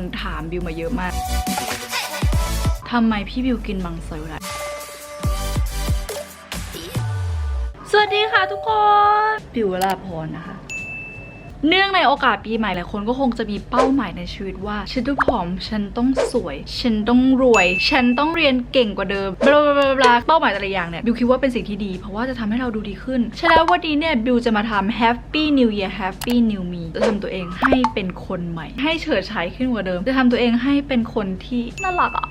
คนถามบิวมาเยอะมากทำไมพี่บิวกินมังสวิรัตสวัสดีค่ะทุกคน บิวลาพรนะคะ เนื่องในโอกาสปีใหม่หลายคนก็คงจะมีเป้าหมายในชีวิตว่า ฉันต้องผอม ฉันต้องสวย ฉันต้องรวย ฉันต้องเรียนเก่งกว่าเดิมบลาบลาบลาเป้าหมายแต่ละอย่างเนี่ยบิวคิดว่าเป็นสิ่งที่ดี เพราะว่าจะทำให้เราดูดีขึ้นฉะนั้นวันนี้เนี่ยบิวจะมาทำ Happy New Year Happy New Me จะทำตัวเองให้เป็นคนใหม่ ให้เฉิดฉายขึ้นกว่าเดิม จะทำตัวเองให้เป็นคนที่น่ารักอะ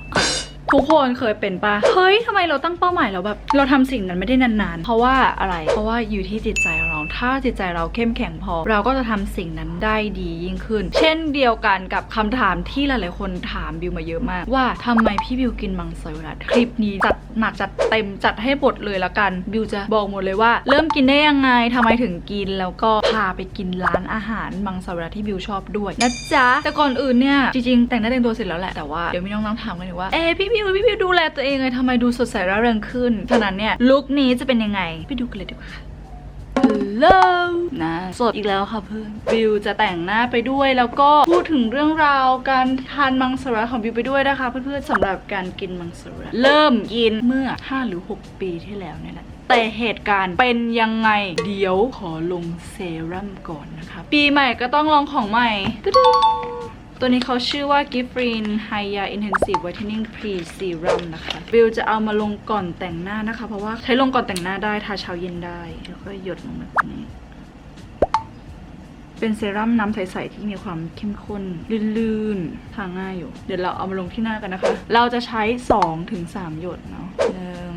ทุกคนเคยเป็นปะเฮ้ยทำไมเราตั้งเป้าหมายแล้วแบบ เราทำสิ่งนั้นไม่ได้นานๆ เพราะว่าอะไร เพราะว่าอยู่ที่จิตใจเรา ถ้าจิตใจเราเข้มแข็งพอ เราก็จะทำสิ่งนั้นได้ดียิ่งขึ้น เช่นเดียวกันกับคำถามที่หลายๆคนถามบิวมาเยอะมาก ว่าทำไมพี่บิวกินมังสวิรัตคลิปนี้จัดหนักจัดเต็มจัดให้บทเลยละกัน บิวจะบอกหมดเลยว่า เริ่มกินได้ยังไงทำไมถึงกินแล้วก็พาไปกินร้านอาหารมังสวิรัตที่บิวชอบด้วยนะจ๊ะแต่ก่อนอื่นเนี่ยจริงๆแต่งหน้าแต่งตัวเสร็จแล้วแหละแต่ว่าเดี๋ยวมีน้องๆถามกันอยู่ว่าเอ๊พี่บิวพี่บิวดูแลตัวเองเลยทำไมดูสดใสร่าเริงขึ้นฉะนั้นเนี่ยลุคนี้จะเป็นยังไงไปดูกันเลยดีกว่าค่ะฮัลโหลนะสดอีกแล้วค่ะเพื่อนบิวจะแต่งหน้าไปด้วย แล้วก็พูดถึงเรื่องราวการทานมังสวิรัติของบิวไปด้วยนะคะ เพื่อนๆสำหรับการกินมังสวิรัติเริ่มกินเมื่อ 5 หรือ 6 ปีที่แล้วเนี่ยแหละแต่เหตุการณ์เป็นยังไง เดี๋ยวขอลงเซรั่มก่อนนะคะ ปีใหม่ก็ต้องลองของใหม่ตึ๊ด ตัวนี้เขาชื่อว่า g i f r e e n Hya Intensive Whitening Pre Serum นะคะบิวจะเอามาลงก่อนแต่งหน้านะคะ เพราะว่าใช้ลงก่อนแต่งหน้าได้ทาเช้าเย็นได้ แล้วก็หยดลงแบบนี้ เป็นเซรั่มน้ำใสๆที่มีความเข้มข้น ลื่นๆ ทาง่ายอยู่ เดี๋ยวเราเอามาลงที่หน้ากันนะคะ เราจะใช้2ถึง3หยดเนาะหนึ่ง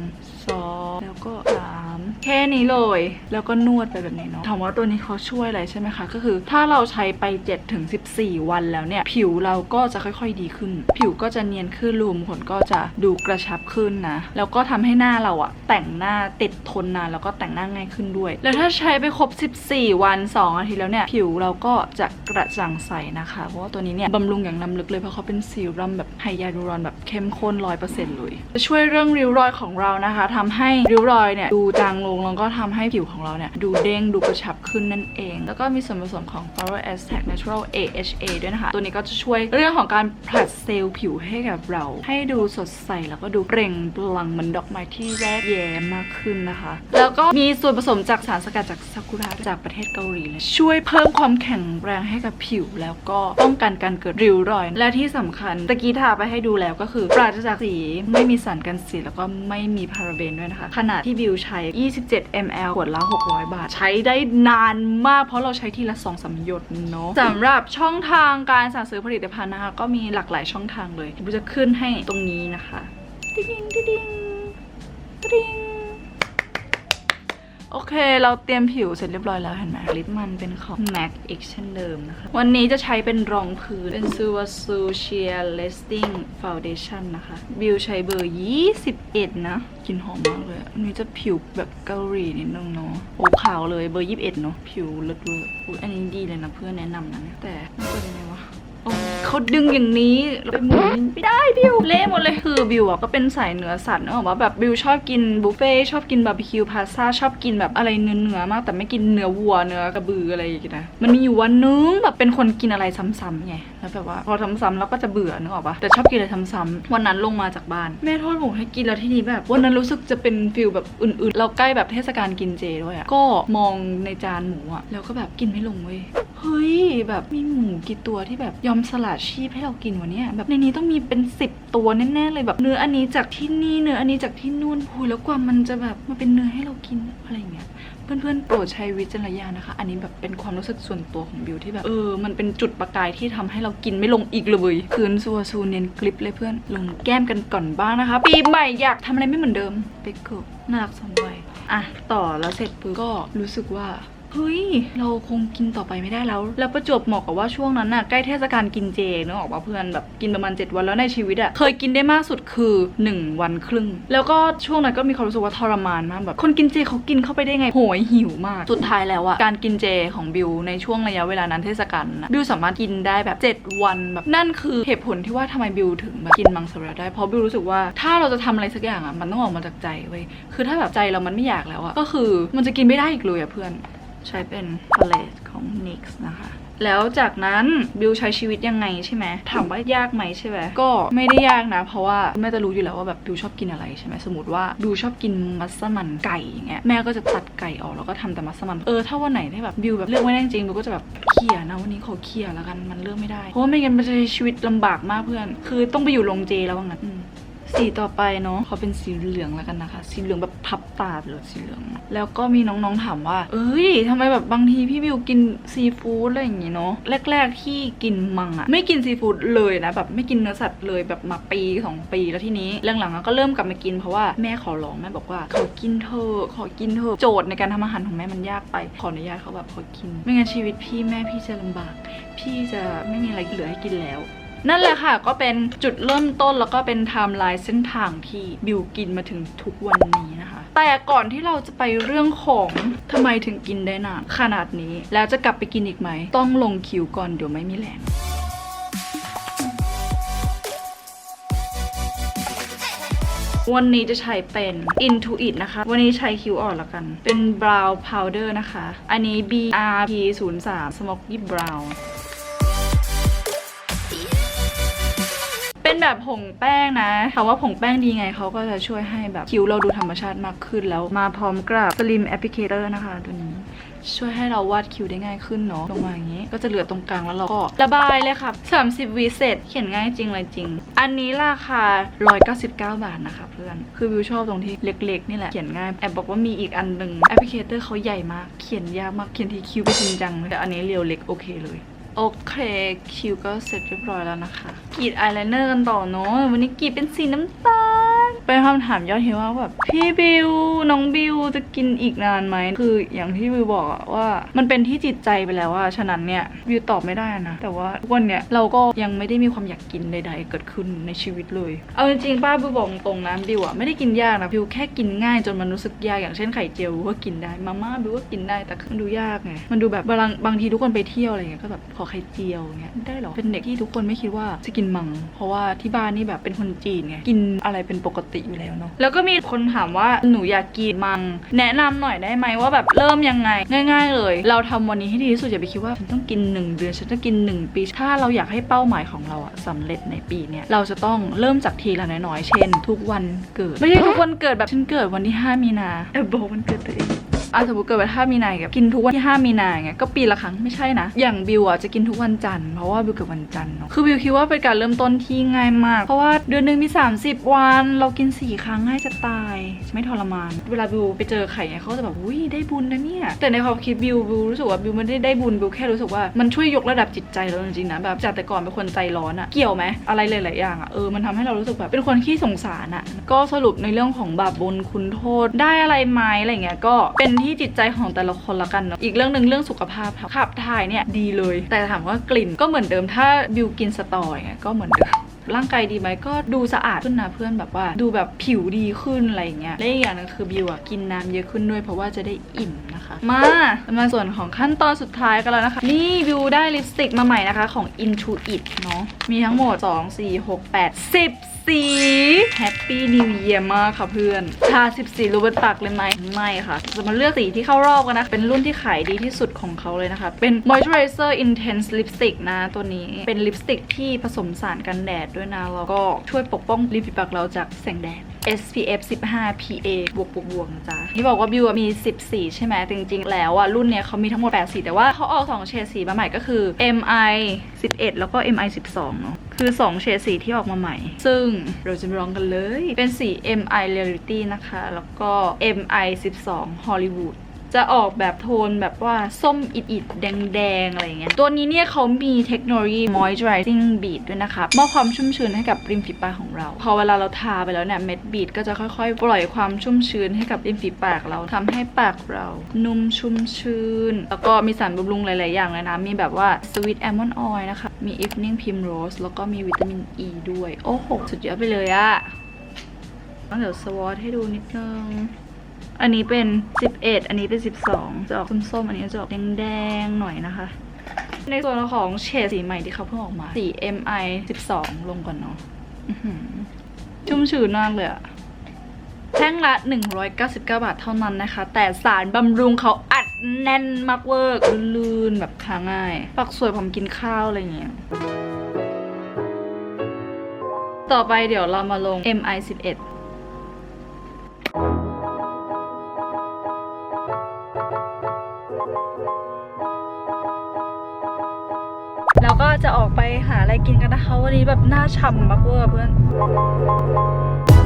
สองแล้วก็สาม แค่นี้เลย แล้วก็นวดไปแบบนี้เนาะถามว่าตัวนี้เขาช่วยอะไรใช่ไหมคะ ก็คือถ้าเราใช้ไป7ถึง14 วันแล้วเนี่ย ผิวเราก็จะค่อยๆดีขึ้น ผิวก็จะเนียนขึ้นรูมขนก็จะดูกระชับขึ้นนะ แล้วก็ทำให้หน้าเราอะแต่งหน้าติดทนนานแล้วก็แต่งหน้าง่ายขึ้นด้วย แล้วถ้าใช้ไปครบ 14 วัน 2 อาทิตย์แล้วเนี่ย ผิวเราก็จะกระจ่างใสนะคะ เพราะว่าตัวนี้เนี่ยบำรุงอย่างล้ำลึกเลยเพราะเขาเป็นซีรัมแบบไฮยาลูรอนแบบเข้มข้น100%เปอร์เซ็นต์เลยจะช่วยเรื่องริ้วรอยของเรานะคะทำให้ริ้วรอยเนี่ยดูจางลงแล้วก็ทำให้ผิวของเราเนี่ย ดูเด้งดูกระชับขึ้นนั่นเอง แล้วก็มีส่วนผสมของ Power Aztec Natural AHA ด้วยนะคะ ตัวนี้ก็จะช่วยเรื่องของการผลัดเซลล์ผิวให้กับเรา ให้ดูสดใสแล้วก็ดูเปล่งปลั่งเหมือนดอกไม้ที่แรกแย้มมากขึ้นนะคะ แล้วก็มีส่วนผสมจากสารสกัดจากซากุระจากประเทศเกาหลีเลยช่วยเพิ่มความแข็งแรงให้กับผิว แล้วก็ป้องกันการเกิดริ้วรอย และที่สำคัญตะกี้ทาไปให้ดูแล้วก็คือปราศจากสีไม่มีสารกันสีแล้วก็ไม่มีพาราเบนด้วยนะคะขนาดที่บิวใช้27 ml ขวดละ 600 บาท ใช้ได้นานมากเพราะเราใช้ทีละ2สามหยดเนาะสำหรับช่องทางการสั่งซื้อผลิตภัณฑ์นะคะ ก็มีหลากหลายช่องทางเลยเราจะขึ้นให้ตรงนี้นะคะ ติ๊งติ๊งติ๊งติ๊ง โอเค เราเตรียมผิวเสร็จเรียบร้อยแล้วเห็นไหมลิปมันเป็นของ MAC อีกเช่นเดิมนะคะ วันนี้จะใช้เป็นรองพื้น เป็น s u a s u Sheer Lasting Foundation นะคะ บิวใช้เบอร์ 21 นะกลิ่นหอมมากเลยอันนี้จะผิวแบบเกาหลีนิดนึงเนาะโอ้ขาวเลยเบอร์ 21 เนาะผิวเลิศเวอร์อุ๊ยอันนี้ดีเลยนะเพื่อนแนะนำนะ แต่มันเป็นยังไงวะโอ้ เขาดึงอย่างนี้เราไปหมุนไม่ได้บิวเละหมดเลยคือบิวอะก็เป็นสายเนื้อสัตว์เนอะว่าแบบบิวชอบกินบุฟเฟ่ชอบกินบาร์บีคิวพาสต้าชอบกินแบบอะไรเนื้อเนื้อๆมาก แต่ไม่กินเนื้อวัวเนื้อกระบืออะไรอย่างเงี้ยนะมันมีอยู่วันนึงแบบเป็นคนกินอะไรซ้ำๆไงแล้วแบบว่าพอซ้ำๆแล้วก็จะเบื่อนึกออกปะแต่ชอบกินอะไรซ้ำๆวันนั้นลงมาจากบ้าน แม่ทอดหมูให้กินแล้วที่นี่แบบวันนั้นรู้สึกจะเป็นฟิลแบบอื่นๆ เราใกล้แบบเทศกาลกินเจด้วยอะก็มองในจานหมูอะแล้วก็แบบกินไม่ลงเว้ยเฮ้ยแบบมีหมูกี่ตัวที่แบบยอมสละาชีพให้เรากินวะเนี่ยแบบในนี้ต้องมีเป็นสิบตัวแน่ๆเลยแบบเนื้ออันนี้จากที่นี่เนื้ออันนี้จากที่นู่นโอ้ยแล้วกว่ามันจะแบบมาเป็นเนื้อให้เรากินอะไรอย่างเงี้ยเพื่อนๆโปรดใช้วิจารณญาณนะคะ อันนี้แบบเป็นความรู้สึกส่วนตัวของบิวที่แบบเออมันเป็นจุดประกายที่ทำให้เรากินไม่ลงอีกเลยคืนซัวซูเนียนกลิปเลยเพื่อนลงแก้มกันก่อนบ้างนะคะ ปีใหม่อยากทำอะไรไม่เหมือนเดิมเบเกิลน่ารักสมวัยอะต่อแล้วเสร็จปุ๊บก็รู้สึกว่า เฮ้ย เราคงกินต่อไปไม่ได้แล้ว แล้วประจวบเหมาะกับว่าช่วงนั้นน่ะใกล้เทศกาลกินเจนึกออกปะเพื่อนแบบกินประมาณ 7 วันแล้วในชีวิตอะเคยกินได้มากสุดคือ 1 วันครึ่ง แล้วก็ช่วงนั้นก็มีความรู้สึกว่าทรมานมากแบบคนกินเจเขากินเข้าไปได้ไงโหยหิวมาก สุดท้ายแล้วอะการกินเจของบิวในช่วงระยะเวลานั้นเทศกาลนะบิวสามารถกินได้แบบ 7 วันแบบนั่นคือเหตุผลที่ว่าทำไมบิวถึงแบบกินมังสวิรัติได้เพราะบิวรู้สึกว่าถ้าเราจะทำอะไรสักอย่างอะมันต้องออกมาจากใจเว้ยคือถ้าแบบใจเรามันไม่อยากแล้วอะก็คือมันจะกินไม่ได้อีกเลยอะเพื่อน ใช้เป็นพาเลตของ NYX นะคะ แล้วจากนั้นบิวใช้ชีวิตยังไงใช่ไหมถามว่ายากไหมใช่ไหมก็ไม่ได้ยากนะ เพราะว่าแม่จะรู้อยู่แล้วว่าแบบบิวชอบกินอะไรใช่ไหมสมมติว่าบิวชอบกินมัสมั่นไก่อย่างเงี้ยแม่ก็จะตัดไก่ออกแล้วก็ทำแต่มัสมั่นเออถ้าวันไหนที่แบบบิวแบบเลือกไม่ได้จริงบิวก็จะแบบเคลียนะวันนี้ขอเคลียแล้วกันมันเลือกไม่ได้เพราะว่าไม่งั้นมันจะใช้ชีวิตลำบากมากเพื่อน คือต้องไปอยู่โรงเจแล้วว่างั้น สีต่อไปเนาะเขาเป็นสีเหลืองแล้วกันนะคะ สีเหลืองแบบพับตาเลยสีเหลือง แล้วก็มีน้องๆถามว่า เอ้ยทำไมแบบบางทีพี่บิวกินซีฟู้ดอะไรอย่างงี้เนาะแรก ๆที่กินมังอะไม่กินซีฟู้ดเลยนะแบบไม่กินเนื้อสัตว์เลยแบบมาปีสองปีแล้วทีนี้หลังๆก็เริ่มกลับมากินเพราะว่าแม่ขอร้องแม่บอกว่าขอกินเถอะขอกินเถอะโจทย์ในการทำอาหารของแม่มันยากไปขออนุญาตเขาแบบขอกิน ไม่งั้นชีวิตพี่แม่พี่จะลำบาก พี่จะไม่มีอะไรเหลือให้กินแล้ว นั่นแหละค่ะก็เป็นจุดเริ่มต้นแล้วก็เป็นไทม์ไลน์เส้นทางที่บิวกินมาถึงทุกวันนี้นะคะ แต่ก่อนที่เราจะไปเรื่องของทำไมถึงกินได้นานขนาดนี้ แล้วจะกลับไปกินอีกไหม ต้องลงคิวก่อนเดี๋ยวไม่มีแรงวันนี้จะใช้เป็น Intuit นะคะ วันนี้ใช้คิวอ่อนละกัน เป็น Brow Powder นะคะ อันนี้ BRP 0 3 Smoky Brown แบบผงแป้งนะถามว่าผงแป้งดีไงเขาก็จะช่วยให้แบบคิ้วเราดูธรรมชาติมากขึ้นแล้วมาพร้อมกับ Slim Applicator นะคะตัวนี้ช่วยให้เราวาดคิ้วได้ง่ายขึ้นเนาะลงมาอย่างนี้ ก็จะเหลือตรงกลางแล้วเราก็ระบายเลยค่ะ 30วิเสร็จเขียนง่ายจริงเลยจริง อันนี้ราคา 199 บาทนะคะเพื่อน คือวิวชอบตรงที่เล็กๆ นี่แหละ เขียนง่าย แอบบอกว่ามีอีกอันหนึ่งแอปพลิเคเตอร์เขาใหญ่มาก เขียนยากมาก เขียนทีคิ้วไปจริงจังแต่อันนี้เรียวเล็กโอเคเลย โอเคคิวก็เสร็จเรียบร้อยแล้วนะคะกรีดอายไลเนอร์กันต่อเนาะวันนี้กรีดเป็นสีน้ำตาล เป็นคำถามยอดฮิตว่าแบบพี่บิวน้องบิวจะกินอีกนานไหมคืออย่างที่บิวบอกอะว่ามันเป็นที่จิตใจไปแล้วว่าฉะนั้นเนี่ยบิวตอบไม่ได้นะ แต่ว่าวันเนี้ยเราก็ยังไม่ได้มีความอยากกินใด ๆ เกิดขึ้นในชีวิตเลย เอาจริงๆป้าบิวบอกตรงๆนะบิวอะไม่ได้กินยากนะบิวแค่กินง่ายจนมันรู้สึกยากอย่างเช่นไข่เจียวบิวก็กินได้มาม่าบิวก็กินได้แต่มันดูยากไงมันดูแบบบางบางทีทุกคนไปเที่ยวอะไรเงี้ยก็แบบขอไข่เจียวเงี้ยได้เหรอเป็นเด็กที่ทุกคนไม่คิดว่าจะกินมัง เพราะว่าที่บ้านนี่แบบเป็นคนจีนไงกินอะไรเป็นปกติอยู่แล้วเนาะแล้วก็มีคนถามว่าหนูอยากกินมัง แนะนำหน่อยได้ไหมว่าแบบเริ่มยังไง ง่าย ๆ เลย เราทำวันนี้ให้ดีที่สุดอย่าไปคิดว่าฉันต้องกินหนึ่งเดือนฉันจะกินหนึ่งปี ถ้าเราอยากให้เป้าหมายของเราอะสำเร็จในปีเนี้ยเราจะต้องเริ่มจากทีละน้อยๆเช่น ทุกวันเกิด ไม่ใช่ทุกวันเกิดแบบฉันเกิดวันที่ 5 มีนาแอบบอกวันเกิดตัวเอง อะสมมติเกิดวันที่5มีนาแบบกินทุกวันที่5มีนาไงก็ปีละครั้งไม่ใช่นะ อย่างบิวอะจะกินทุกวันจันทร์เพราะว่าบิวเกิดวันจันทร์เนาะคือบิวคิดว่าเป็นการเริ่มต้นที่ง่ายมาก เพราะว่าเดือนหนึ่งมี 30 วัน เรากิน 4 ครั้งง่ายจะตายไม่ทรมาน เวลาบิวไปเจอไข่เนี่ยเขาจะแบบอุ้ยได้บุญนะเนี่ยแต่ในความคิดบิวบิวรู้สึกว่าบิวไม่ได้ได้บุญบิวแค่รู้สึกว่ามันช่วยยกระดับจิตใจเราจริงๆนะแบบจากแต่ก่อนเป็นคนใจร้อนอะเกี่ยวไหมอะไรหลายๆอย่างอะเออมันทำให้เรารู้สึกแบบเป็นคนขี้สงสารอะก็สรุปในเรื่องของบาปบุญคุณโทษได้อะไรไหมอะไรเงี้ยก็เป็นที่จิตใจของแต่ละคนละกันเนาะอีกเรื่องหนึ่งเรื่องสุขภาพครับขับถ่ายเนี่ยดีเลย แต่ถามว่ากลิ่นก็เหมือนเดิมถ้าบิวกินสตออย่างเงี้ยก็เหมือนเดิมร่างกายดีไหมก็ดูสะอาดขึ้นนะเพื่อนแบบว่า ดูแบบผิวดีขึ้นอะไรอย่างเงี้ยและอีกอย่างหนึงคือบิวอะกินน้ำเยอะขึ้นด้วยเพราะว่าจะได้อิ่มนะคะ มามาส่วนของขั้นตอนสุดท้ายกันแล้วนะคะ นี่บิวได้ลิปสติกมาใหม่นะคะของ Intuit เนาะมีทั้งหมด 2 4 6 8 10 สีแฮปปี้นิวเยียมากค่ะเพื่อนทา10สีรูบนปากเลยไหมไม่ค่ะ จะมาเลือกสีที่เข้ารอบกันนะ เป็นรุ่นที่ขายดีที่สุดของเขาเลยนะคะ เป็น Moisturizer Intense Lipstick นะตัวนี้เป็นลิปสติกที่ผสมสารกันแดดด้วยนะแล้วก็ช่วยปกป้องริมฝีปากเราจากแสงแดด SPF 15 PA บวกบวกบวกนะจ๊ะที่บอกว่าบิวมี 14 ใช่ไหมจริง ๆ แล้วอะ รุ่นเนี้ยเขามีทั้งหมด 8 สี แต่ว่าเขาออก2เฉดสีมาใหม่ก็คือ MI 11 แล้วก็ MI 12 เนาะคือ 2 เฉดสีที่ออกมาใหม่ ซึ่งเราจะลองกันเลย เป็นสี MI Reality นะคะ แล้วก็ MI 12 Hollywood จะออกแบบโทนแบบว่าส้มอิดๆแดงๆอะไรอย่างเงี้ยตัวนี้เนี่ยเขามีเทคโนโลยี moisturizing bead ด้วยนะคะมอบความชุ่มชื้นให้กับริมฝีปากของเรา พอเวลาเราทาไปแล้วเนี่ยเม็ดบีดก็จะค่อยๆ ปล่อยความชุ่มชื้นให้กับริมฝีปากเราทำให้ปากเรา นุ่มชุ่มชื้น แล้วก็มีสารบำรุงหลาย ๆ อย่างเลยนะ มีแบบว่า sweet almond oil นะคะ มี evening primrose แล้วก็มีวิตามิน E ด้วย โอ้โห สุดยอดไปเลยอะต้องเดี๋ยวสวอตให้ดูนิดนึง อันนี้เป็น 11 อันนี้เป็น 12 จะออกส้มๆอันนี้จะออกแดงๆหน่อยนะคะ ในส่วนของเฉดสีใหม่ที่เขาเพิ่งออกมา สี MI 12 ลงก่อนเนาะชุ่มชื้นมากเลยอะแท่งละ 199 บาทเท่านั้นนะคะ แต่สารบำรุงเขาอัดแน่นมากเวอร์ลื่นแบบทาง่าย ปักสวยผมกินข้าวอะไรเงี้ย ต่อไปเดี๋ยวเรามาลง MI 11 จะออกไปหาอะไรกินกันนะคะ วันนี้แบบหน้าฉ่ำมากเวอร์เพื่อน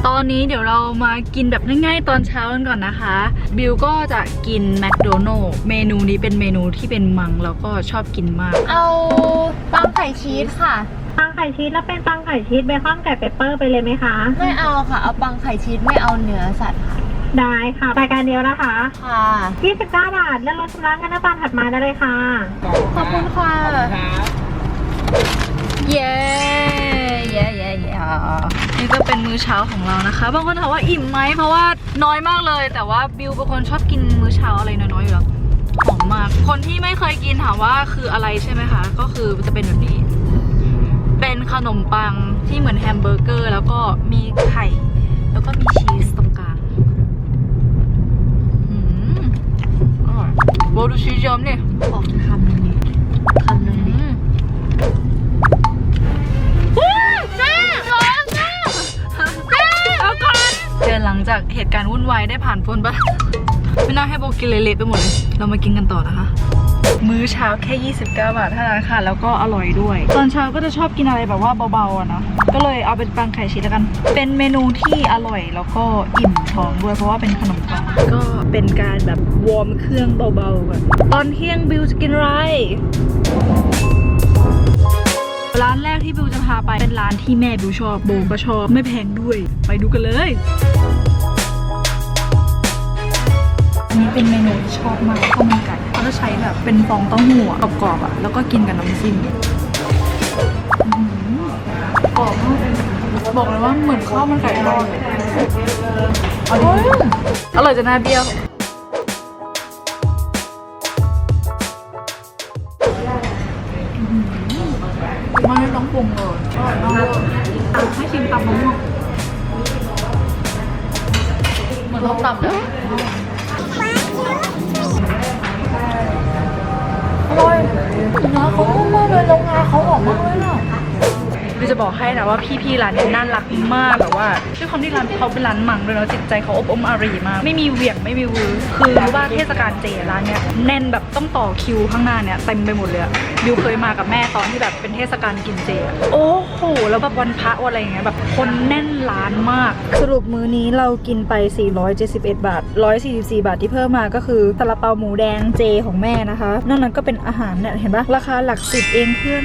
ตอนนี้เดี๋ยวเรามากินแบบง่ายๆ ตอนเช้ากันก่อนนะคะ บิวก็จะกินแมคโดนัลล์เมนูนี้เป็นเมนูที่เป็นมังแล้วก็ชอบกินมาก เอาปังไข่ชีสค่ะ ปังไข่ชีสแล้วเป็นปังไข่ชีสเบคอนไก่เปปเปอร์ไปเลยไหมคะ ไม่เอาค่ะ เอาปังไข่ชีสไม่เอาเนื้อสัตว์ค่ะ ได้ค่ะรายการเดียวนะคะ ค่ะ29บาทแล้วรถชำระเงินหน้าตาถัดมาได้เลยค่ะ ขอบคุณค่ะ เย้เย้เย้เย้นี่ก็เป็นมื้อเช้าของเรานะคะ บางคนถามว่าอิ่มไหมเพราะว่าน้อยมากเลย แต่ว่าบิวเป็นคนชอบกินมื้อเช้าอะไรน้อยๆอยู่แล้วหอมมาก คนที่ไม่เคยกินถามว่าคืออะไรใช่ไหมคะ ก็คือจะเป็นแบบนี้ เป็นขนมปังที่เหมือนแฮมเบอร์เกอร์ แล้วก็มีไข่ แล้วก็มีชีสตรงกลางอืมอร่อยโบดูชีสเยิ้มเนี่ยขอคำ จากเหตุการณ์วุ่นวายได้ผ่านพ้นปะไม่น่าให้โบกินเละๆไปหมดเลย เรามากินกันต่อนะคะ มื้อเช้าแค่ 29 บาทเท่านั้นค่ะ แล้วก็อร่อยด้วย ตอนเช้าก็จะชอบกินอะไรแบบว่าเบาๆอะนะ ก็เลยเอาเป็นปังไข่ชีสแล้วกัน เป็นเมนูที่อร่อยแล้วก็อิ่มท้องด้วยเพราะว่าเป็นขนมปัง ก็เป็นการแบบวอร์มเครื่องเบาๆก่อนตอนเที่ยงบิวจะกินอะไรร้านแรกที่บิวจะพาไปเป็นร้านที่แม่บิวชอบโบก็ชอบไม่แพงด้วย ไปดูกันเลยอั นนี้เป็นเมนูที่ชอบมากข้าวมันไก่เขาจะใช้แบบเป็นฟองเต้าหู้อะกรอบๆอะแล้วก็กินกับน้ำจิ้มอื้อหือกรอบมากเลยบอกเลยว่าเหมือนข้าวมันไก่ทอดเลยอร่อยอร่อยจนหน้าเบี้ยวไม่ต้องปรุงเลยอร่อยมากให้ชิมตำมะม่วงเหมือนเราตำเลย นื้อเขาเมากเลยแล้วงาเขาออกมากเลยน่ะ จะบอกให้นะว่าพี่ๆร้านเนี้น่ารักมากแบบว่าด้วยความที่ร้านเขาเป็นร้านมังด้วยเนาะจิตใจเขาอบอ้อมอารีมาก ไม่มีเหวี่ยงไม่มีวือคือว่าเทศกาลเจร้านเนี้ยแน่นแบบต้องต่อคิวข้างหน้าเนี่ยเต็มไปหมดเลยอะบิวเคยมากับแม่ตอนที่แบบเป็นเทศกาลกินเจโอ้โหแล้วแบบวันพระวันอะไรอย่างเงี้ยแบบคนแน่นร้านมาก สรุปมื้อนี้เรากินไป 471 บาท 144 บาทที่เพิ่มมาก็คือซาลาเปาหมูแดงเจของแม่นะคะนอกนั้นก็เป็นอาหารเนี่ยเห็นปะราคาหลักสิบเองเพื่อน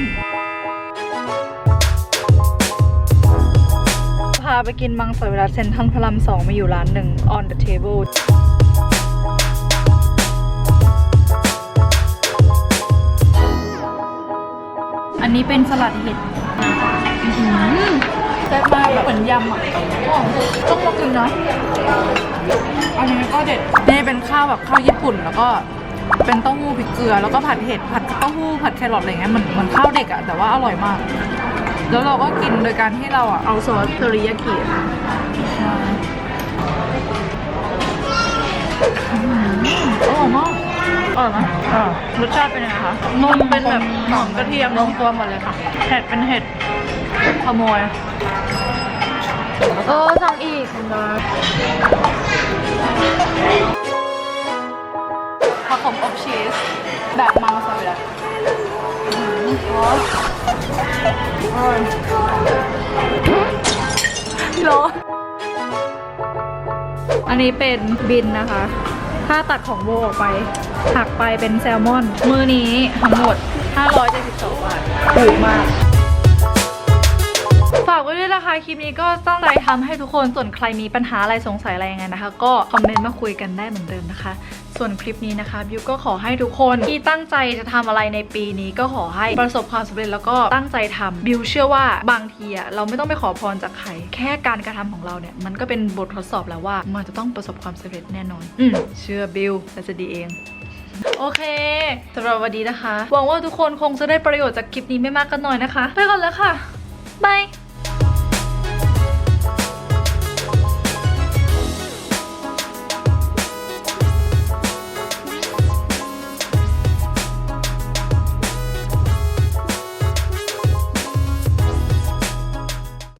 าไปกินมังสวิรัตเซนทรัลพระรามสองมาอยู่ร้านหนึ่ง on the table อันนี้เป็นสลัดเห็ดแซ่บมากแบบเหมือนยำอะอ๋อต้องมากินนะอันนี้ก็เด็ด นี่เป็นข้าวแบบข้าวญี่ปุ่นแล้วก็เป็นเต้าหู้พริกเกลือ แล้วก็ผัดเห็ดผัดเต้าหู้ผัดแครอทอะไรเงี้ยเหมือนเหมือนข้าวเด็กอะแต่ว่าอร่อยมาก แล้วเราก็กินโดยการที่เราอะเอาซอสเทอริยากิค่ะมาอื้อหืออร่อยมากอร่อยไหมอ่ารสชาติเป็นยังไงคะนมเป็นแบบหอมกระเทียมลงตัวหมดเลยค่ะ เห็ดเป็นเห็ดขโมยเออสั่งอีกผักขมอบชีส แบบมังสวิรัตอื้อหือ ร้อนอันนี้เป็นบินนะคะ ถ้าตัดของโบออกไป หักไปเป็นแซลมอน มือนี้ทั้งหมด 572 บาทถูกมากฝากไว้ด้วยนะคะคลิปนี้ก็ตั้งใจทำให้ทุกคนส่วนใครมีปัญหาอะไรสงสัยอะไรยังไงนะคะ ก็คอมเมนต์มาคุยกันได้เหมือนเดิมนะคะ ส่วนคลิปนี้นะคะบิวก็ขอให้ทุกคนที่ตั้งใจจะทำอะไรในปีนี้ก็ขอให้ประสบความสำเร็จแล้วก็ตั้งใจทำบิวเชื่อว่าบางทีอะเราไม่ต้องไปขอพรจากใคร แค่การกระทำของเราเนี่ย มันก็เป็นบททดสอบแล้วว่า มันจะต้องประสบความสำเร็จแน่นอน อืมเชื่อบิวและจะดีเองโอเคสำหรับวันนี้นะคะ หวังว่าทุกคนคงจะได้ประโยชน์จากคลิปนี้ไม่มากก็น้อยนะคะ ไปก่อนแล้วค่ะบาย